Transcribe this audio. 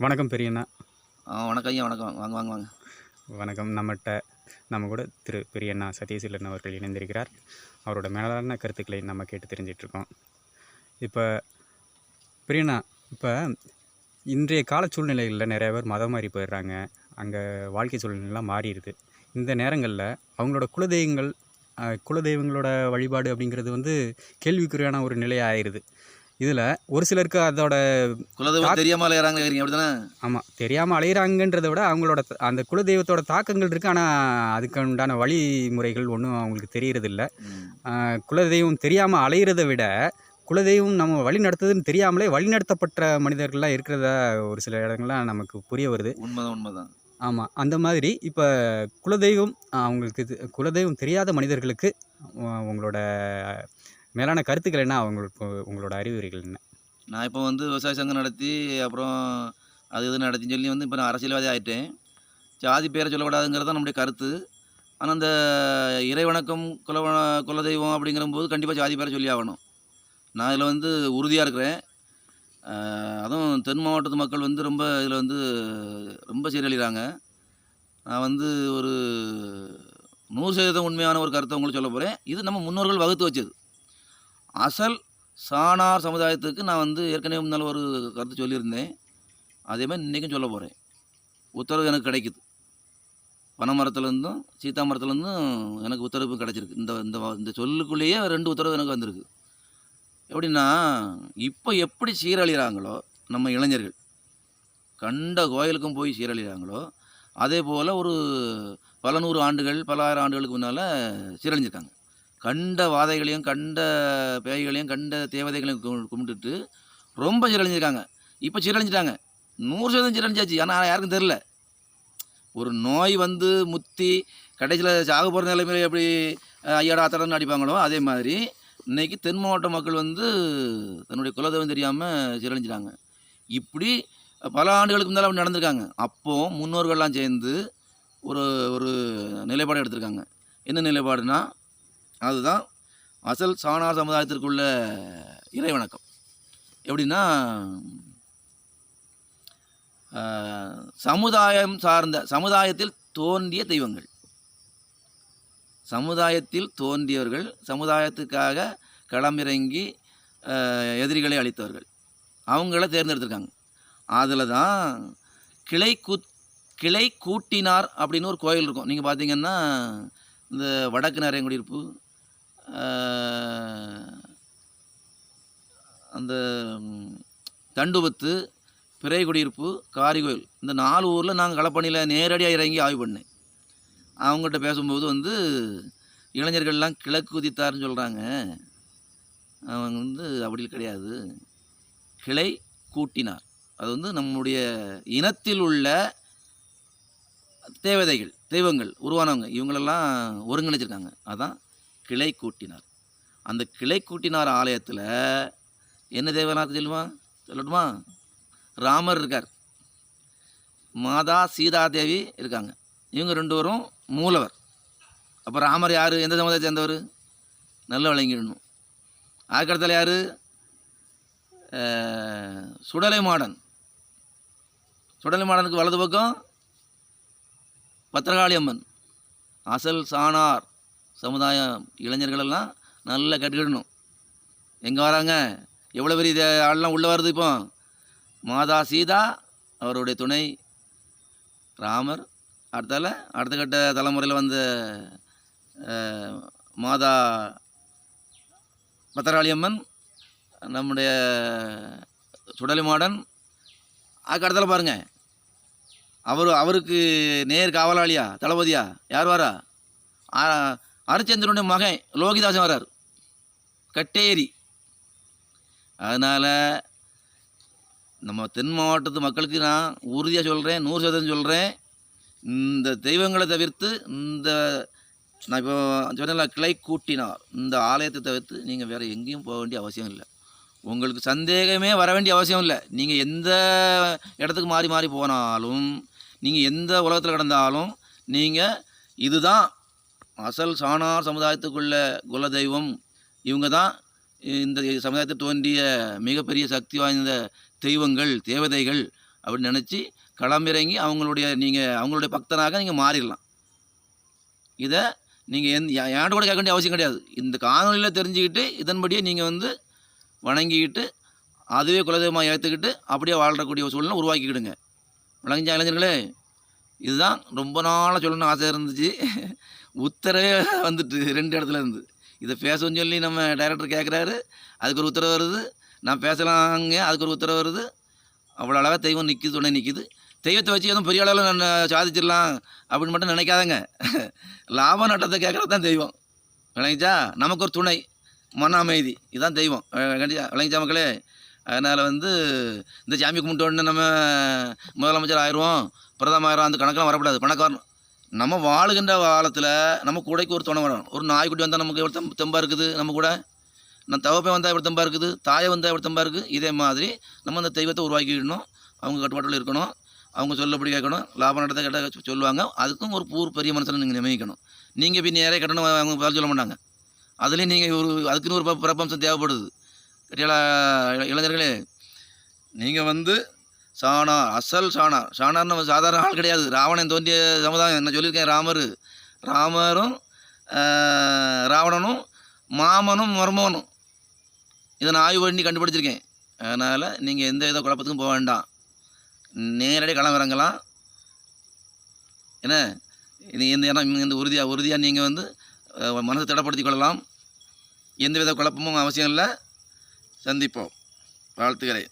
வணக்கம் பெரியண்ணா. ஆ வணக்கம் ஐயா வணக்கம். வாங்க வாங்க வாங்க. வணக்கம். நம்மகிட்ட நம்ம கூட திரு பெரியண்ணா சதீசீலன் அவர்கள் இணைந்திருக்கிறார். அவரோட மேலான கருத்துக்களை நம்ம கேட்டு தெரிஞ்சிட்ருக்கோம். இப்போ பெரியண்ணா இப்போ இன்றைய கால சூழ்நிலைகளில் நிறைய பேர் மதம் மாறி போயிடுறாங்க. அங்கே வாழ்க்கை சூழ்நிலைலாம் மாறிடுது. இந்த நேரங்களில் அவங்களோட குலதெய்வங்கள் குலதெய்வங்களோட வழிபாடு அப்படிங்கிறது வந்து கேள்விக்குறியான ஒரு நிலையாக ஆயிடுது இதில் ஒரு சிலருக்கு அதோட குலதெய்வம் தெரியாமல் அலையிறாங்க அப்படி தானே ஆமாம் தெரியாமல் அலையிறாங்கன்றதை விட அவங்களோட அந்த குலதெய்வத்தோட தாக்கங்கள் இருக்குது ஆனால் அதுக்கு உண்டான வழிமுறைகள் ஒன்றும் அவங்களுக்கு தெரியறதில்ல. குலதெய்வம் தெரியாமல் அலையிறதை விட குலதெய்வம் நம்ம வழி நடத்துதுன்னு தெரியாமலே வழி நடத்தப்பட்ட மனிதர்கள்லாம் இருக்கிறதா ஒரு சில இடங்கள்லாம் நமக்கு புரிய வருது. உண்மைதான் உண்மைதான். ஆமாம் அந்த மாதிரி இப்போ குலதெய்வம் அவங்களுக்கு குலதெய்வம் தெரியாத மனிதர்களுக்கு உங்களோட மேலான கருத்துக்கள் என்ன அவங்களுக்கு உங்களோட அறிவுரைகள் என்ன? நான் இப்போ வந்து விவசாய சங்கம் நடத்தி அப்புறம் அது இது நடத்தின்னு சொல்லி வந்து இப்போ நான் அரசியல்வாதி ஆகிட்டேன் ஜாதி பேரை சொல்லக்கூடாதுங்கிறது தான் நம்முடைய கருத்து. ஆனால் அந்த இறைவணக்கம் குல குலதெய்வம் அப்படிங்கிறபோது கண்டிப்பாக ஜாதி பேரை சொல்லி ஆகணும். நான் இதில் வந்து உறுதியாக இருக்கிறேன். அதுவும் தென் மாவட்டத்து மக்கள் வந்து ரொம்ப இதில் வந்து ரொம்ப சீரழிகிறாங்க. நான் வந்து ஒரு நூறு சதவீதம் உண்மையான ஒரு கருத்தை உங்களுக்கு சொல்ல போகிறேன் இது நம்ம முன்னோர்கள் வகுத்து வச்சது. அசல் சாணார் சமுதாயத்துக்கு நான் வந்து ஏற்கனவே முன்னால் ஒரு கருத்து சொல்லியிருந்தேன். அதே மாதிரி இன்றைக்கும் சொல்ல போகிறேன் உத்தரவு எனக்கு கிடைக்குது. பனைமரத்துலேருந்தும் சீத்தா மரத்துலேருந்தும் எனக்கு உத்தரவு கிடச்சிருக்கு. இந்த இந்த இந்த சொல்லுக்குள்ளேயே ரெண்டு உத்தரவு எனக்கு வந்திருக்கு. எப்படின்னா இப்போ எப்படி சீரழிகிறாங்களோ நம்ம இளைஞர்கள் கண்ட கோயிலுக்கும் போய் சீரழிகிறாங்களோ அதே போல் ஒரு பல நூறு ஆண்டுகள் பல ஆயிரம் ஆண்டுகளுக்கு முன்னால் சீரழிஞ்சிருக்காங்க. கண்ட வாதைகளையும் கண்ட பேய்களையும் கண்ட தேவதைகளையும் கும்பிட்டுட்டு ரொம்ப சீரழிஞ்சிருக்காங்க இப்போ சீரழிஞ்சிட்டாங்க நூறு சதவீதம் சீரழிஞ்சாச்சு ஆனால் யாருக்கும் தெரில ஒரு நோய் வந்து முத்தி கடைசியில் சாக போகிற நிலைமையில எப்படி ஐயாடா ஆத்தடன்னு அடிப்பாங்களோ அதே மாதிரி இன்னைக்கு தென் மாவட்ட மக்கள் வந்து தன்னுடைய குலதெய்வம் தெரியாமல் சீரழிஞ்சிட்டாங்க இப்படி பல ஆண்டுகளுக்கு முன்னால் அப்படி நடந்திருக்காங்க. அப்போ முன்னோர்கள்லாம் சேர்ந்து ஒரு ஒரு நிலைப்பாடு எடுத்திருக்காங்க. என்ன நிலைப்பாடுனா அதுதான் அசல் சாணார் சமுதாயத்திற்குள்ள இறைவணக்கம். எப்படின்னா சமுதாயம் சார்ந்த சமுதாயத்தில் தோன்றிய தெய்வங்கள். சமுதாயத்தில் தோன்றியவர்கள் சமுதாயத்துக்காக களமிறங்கி எதிரிகளை அழித்தவர்கள். அவங்கள தேர்ந்தெடுத்திருக்காங்க. அதில் தான் கிளை கூத் கிளை கூட்டினார் அப்படின்னு ஒரு கோயில் இருக்கும். நீங்கள் பார்த்தீங்கன்னா இந்த வடக்கு நிறைய குடியிருப்பு அந்த தண்டுபத்து பிறை குடியிருப்பு காரிகோயில் இந்த நாலு ஊரில் நாங்கள் களப்பணியில் நேரடியாக இறங்கி ஆய்வு பண்ணேன். அவங்ககிட்ட பேசும்போது வந்து இளைஞர்கள்லாம் கிழக்கு குதித்தார்னு சொல்கிறாங்க அவங்க வந்து அப்படி கிடையாது. கிளை கூட்டினார். அது வந்து நம்முடைய இனத்தில் உள்ள தேவதைகள் தெய்வங்கள் உருவானவங்க இவங்களெல்லாம் ஒருங்கிணைச்சிருக்காங்க. அதான் கிளை கூட்டினார். அந்த கிளை கூட்டினார் ஆலயத்தில் என்ன தேவனாக்கு சொல்லுமா? சொல்லட்டுமா? ராமர் இருக்கார். மாதா சீதாதேவி இருக்காங்க. இவங்க ரெண்டு பேரும் மூலவர். அப்போ ராமர் யார்? எந்த சமுதாயத்தை சேர்ந்தவர்? நல்ல விளங்கிடணும். அதுக்கடுத்தால யார்? சுடலை மாடன். சுடலை மாடனுக்கு வலது பக்கம் பத்திரகாளி அம்மன். அசல் சாணார். சமுதாயம் இளைஞர்களெல்லாம் நல்லா கட்டுக்கிடணும் எங்கே வராங்க? எவ்வளோ பெரிய ஆள்லாம் உள்ளே வருது இப்போ? மாதா சீதா அவருடைய துணை ராமர் அடுத்தால அடுத்த கட்ட தலைமுறையில் வந்த மாதா பத்தராளியம்மன் நம்முடைய சுடலி மாடன் அதுக்கு அடுத்தால பாருங்க. அவர் அவருக்கு நேர் காவலாளியா? தளபதியா? யார் வாரா? அரிச்சந்திரனுடைய மகன் லோகிதாசன் வரார் கட்டேரி. அதனால் நம்ம தென் மாவட்டத்து மக்களுக்கு நான் உறுதியாக சொல்கிறேன் நூறு சதவீதம் சொல்கிறேன் இந்த தெய்வங்களை தவிர்த்து இந்த நான் இப்போ சொன்னல கிளை கூட்டினார். இந்த ஆலயத்தை தவிர்த்து நீங்கள் வேறு எங்கேயும் போக வேண்டிய அவசியம் இல்லை. உங்களுக்கு சந்தேகமே வர வேண்டிய அவசியம் இல்லை. நீங்கள் எந்த இடத்துக்கு மாறி மாறி போனாலும் நீங்கள் எந்த உலகத்தில் கிடந்தாலும் நீங்கள் இதுதான் அசல் சாணார் சமுதாயத்துக்குள்ள குலதெய்வம் இவங்க தான் இந்த சமுதாயத்தில் தோன்றிய மிகப்பெரிய சக்தி வாய்ந்த தெய்வங்கள் தேவதைகள் அப்படின்னு நினச்சி களமிறங்கி அவங்களுடைய நீங்கள் அவங்களுடைய பக்தனாக நீங்கள் மாறிடலாம். இதை நீங்கள் எந்த யா- யார்கிட்ட கூட கேட்க வேண்டிய அவசியம் கிடையாது. இந்த காணொலியில் தெரிஞ்சுக்கிட்டு இதன்படியே நீங்கள் வந்து வணங்கிக்கிட்டு அதுவே குலதெய்வமாக ஏற்றுக்கிட்டு அப்படியே வாழ்கிறக்கூடிய ஒரு சூழ்நிலை உருவாக்கிக்கிடுங்க. விளங்கிச்சா இளைஞர்களே? இதுதான் ரொம்ப நாளாக சொல்லணும்னு ஆசை இருந்துச்சு. உத்தரவே வந்துட்டு ரெண்டு இடத்துல இருந்து. இதை பேசணும்னு சொல்லி நம்ம டைரக்டர் கேட்குறாரு அதுக்கு ஒரு உத்தரவு வருது. நான் பேசலாங்க அதுக்கு ஒரு உத்தரவு வருது. அவ்வளோ அழகாக தெய்வம் நிற்கிது துணை நிற்கிது தெய்வத்தை வச்சு எதுவும் பெரிய அளவில் நான் சாதிச்சிடலாம் அப்படின்னு மட்டும் நினைக்காதங்க. லாப நட்டத்தை கேட்குறது தான் தெய்வம். விளங்கிச்சா? நமக்கு ஒரு துணை. மன அமைதி. இதுதான் தெய்வம். விளங்கிச்சா மக்களே? அதனால் வந்து இந்த சாமி கும்பிட்டு உடனே நம்ம முதலமைச்சர் ஆயிடுவோம். பிரதமர் ஆயிரம் அந்த கணக்கெலாம் வரக்கூடாது. பணக்காரன் நம்ம வாழுகின்ற காலத்தில் நம்ம கூடைக்கு ஒரு துணை வரும் ஒரு நாய்க்குட்டி வந்தால் நமக்கு எவ்வளோ தெம்ப தெம்பாக இருக்குது? நம்ம கூட? நான் தவப்பை வந்தால் எவ்வளோ தெம்பாக இருக்குது? தாயை வந்தால் எவ்வளோ தெம்பாக இருக்குது? இதே மாதிரி நம்ம அந்த தெய்வத்தை உருவாக்கிக்கிடணும் அவங்க கட்டுப்பாட்டில் இருக்கணும். அவங்க சொல்லப்படி கேட்கணும். லாபம் நடத்தை கேட்டால் சொல்லுவாங்க. அதுக்கும் ஒரு பூர் பெரிய மனுஷனை நீங்கள் நியமிக்கணும். நீங்கள் போய் நேரே கட்டணும். அவங்க பதில் சொல்ல மாட்டாங்க. அதுலேயும் நீங்கள் ஒரு அதுக்குன்னு ஒரு ப- பிறப்பம்சம் தேவைப்படுது. கேட்டீங்களா இளைஞர்களே நீங்கள் வந்து சாணார் அசல் சாணார் சாணார்னு நம்ம சாதாரண ஆள் கிடையாது. ராவணன் தோன்றிய சமுதாயம் என்ன சொல்லியிருக்கேன் ராமர். ராமரும் ராவணனும் மாமனும் மருமகனும் இதை நான் ஆய்வு பண்ணி கண்டுபிடிச்சிருக்கேன். அதனால் நீங்கள் எந்த வித குழப்பத்துக்கும் போக வேண்டாம். நேரடியாக களம் இறங்கலாம். என்ன? இது இந்த இடம் இந்த உறுதியாக உறுதியாக நீங்கள் வந்து மனசை திடப்படுத்தி கொள்ளலாம். எந்தவித குழப்பமும் அவசியம் இல்லை. சந்திப்போம். வாழ்த்துக்கிறேன்